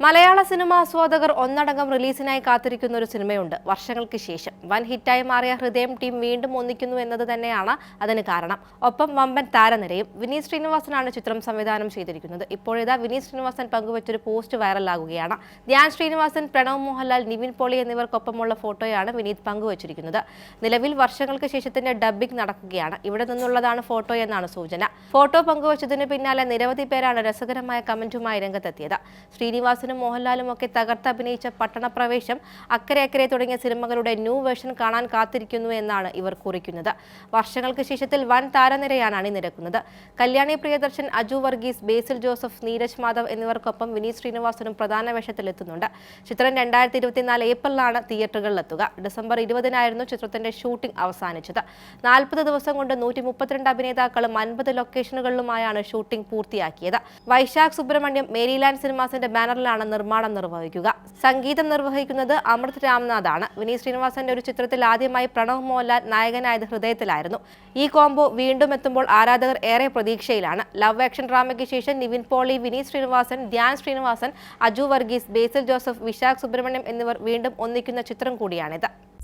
മലയാള cinema ആസ്വാദകർ ഒന്നടങ്കം റിലീസിനായി കാത്തിരിക്കുന്ന ഒരു സിനിമയുണ്ട്. വർഷങ്ങൾക്ക് ശേഷം. വൻ ഹിറ്റായി മാറിയ ഹൃദയം ടീം വീണ്ടും ഒന്നിക്കുന്നു എന്നത് തന്നെയാണ് അതിന് കാരണം. ഒപ്പം വമ്പൻ താരനിരയും വിനീത് ശ്രീനിവാസനാണ് ചിത്രം സംവിധാനം ചെയ്തിരിക്കുന്നത്. ഇപ്പോഴിതാ വിനീത് ശ്രീനിവാസൻ പങ്കുവച്ചൊരു പോസ്റ്റ് വൈറലാകുകയാണ്. ധ്യാൻ ശ്രീനിവാസൻ പ്രണവ് മോഹൻലാൽ നിവിൻ പോളി എന്നിവർക്കൊപ്പമുള്ള ഫോട്ടോയാണ് വിനീത് പങ്കുവച്ചിരിക്കുന്നത്. നിലവിൽ വർഷങ്ങൾക്ക് ശേഷത്തിന്റെ ഡബ്ബിംഗ് നടക്കുകയാണ്. ഇവിടെ നിന്നുള്ളതാണ് ഫോട്ടോ എന്നാണ് സൂചന. ഫോട്ടോ പങ്കുവച്ചതിന് പിന്നാലെ നിരവധി പേരാണ് രസകരമായ കമന്റുമായി രംഗത്തെത്തിയത്. ശ്രീനിവാസനും മോഹൻലാലും ഒക്കെ തകർത്ത് അഭിനയിച്ച പട്ടണപ്രവേശം അക്കരെ അക്കരെ തുടങ്ങിയ സിനിമകളുടെ ന്യൂ വേർഷൻ കാണാൻ കാത്തിരിക്കുന്നു എന്നാണ് ഇവർ കുറിക്കുന്നത്. വർഷങ്ങൾക്ക് ശേഷത്തിൽ വൻ താരനിരയാണ് അണിനിരക്കുന്നത് കല്യാണി പ്രിയദർശൻ അജു വർഗീസ് ബേസിൽ ജോസഫ് നീരജ് മാധവ് എന്നിവർക്കൊപ്പം വിനീത് ശ്രീനിവാസനും പ്രധാന വേഷത്തിലെത്തുന്നുണ്ട് ചിത്രം രണ്ടായിരത്തി ഇരുപത്തിനാല് ഏപ്രിലാണ് തിയേറ്ററുകളിലെത്തുക. ഡിസംബർ ഇരുപതിനായിരുന്നു ചിത്രത്തിന്റെ ഷൂട്ടിംഗ് അവസാനിച്ചത്. നാൽപ്പത് ദിവസം കൊണ്ട് നൂറ്റി മുപ്പത്തിരണ്ട് അഭിനേതാക്കളും അൻപത് ലൊക്കേഷനുകളിലുമായാണ് ഷൂട്ടിംഗ് പൂർത്തിയാക്കിയത്. വൈശാഖ് സുബ്രഹ്മണ്യം മേരിലാൻഡ് സിനിമാസിന്റെ ബാനറിലാണ് നിർമ്മാണം നിർവഹിക്കുക. സംഗീതം നിർവഹിക്കുന്നത് അമൃത് രാംനാഥാണ്. വിനീത് ശ്രീനിവാസന്റെ ഒരു ചിത്രത്തിൽ ആദ്യമായി പ്രണവ് മോഹൻലാൽ നായകനായത് ഹൃദയത്തിലായിരുന്നു. ഈ കോംബോ വീണ്ടും എത്തുമ്പോൾ ആരാധകർ ഏറെ പ്രതീക്ഷയിലാണ്. ലവ് ആക്ഷൻ ഡ്രാമയ്ക്ക് ശേഷം നിവിൻ പോളി വിനീത് ശ്രീനിവാസൻ ധ്യാൻ ശ്രീനിവാസൻ അജു വർഗീസ് ബേസിൽ ജോസഫ് വിശാഖ് സുബ്രഹ്മണ്യം എന്നിവർ വീണ്ടും ഒന്നിക്കുന്ന ചിത്രം കൂടിയാണിത്.